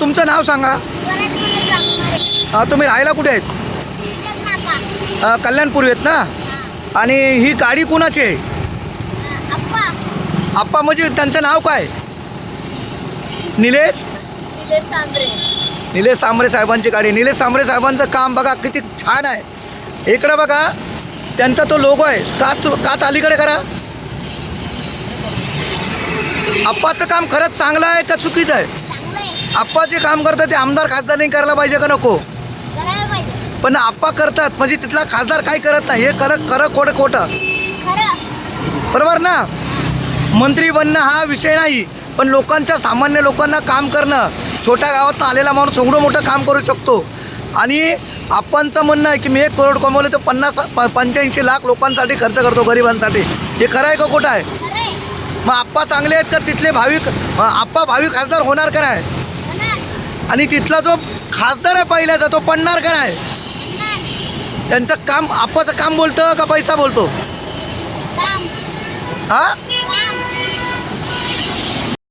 तुमचं नाव सांगा. तुम्ही राहायला कुठे आहेत? शिक्षक कल्याणपूर्वी आहेत ना? आणि ही गाडी कुणाची आहे? आप्पा. म्हणजे त्यांचं नाव काय? निलेश? निलेश सांबरे. निलेश साहेबांची गाडी. निलेश सांबरे साहेबांचं काम बघा किती छान आहे. इकडं बघा त्यांचा तो लोगो आहे. काच काच अलीकडे करा? आप्पाचं काम खरंच चांगलं आहे का चुकीचं आहे. आप्पा जे काम करतात ते आमदार खासदारने करायला पाहिजे का नको. पण आप्पा करतात म्हणजे तिथला खासदार काय करत नाही हे खरं खरं खोटं खोटं. बरोबर ना मंत्री बनणं हा विषय नाही पण लोकांच्या सामान्य लोकांना काम करणं छोट्या गावात आलेला माणूस एवढं मोठं काम करू शकतो आणि आपणचं म्हणणं आहे की मी एक करोड कमवले तर पन्नास प पंच्याऐंशी लाख लोकांसाठी खर्च करतो गरिबांसाठी हे खरं आहे का खोटं आहे. मग आप्पा चांगले आहेत का तिथले भाविक आप्पा भाविक खासदार होणार का नाही. आणि तिथला जो खासदार आहे पहिल्याचा तो पडणार का नाही होणार. त्यांचं काम आप्पाचं काम बोलतं का पैसा बोलतो काम. हा.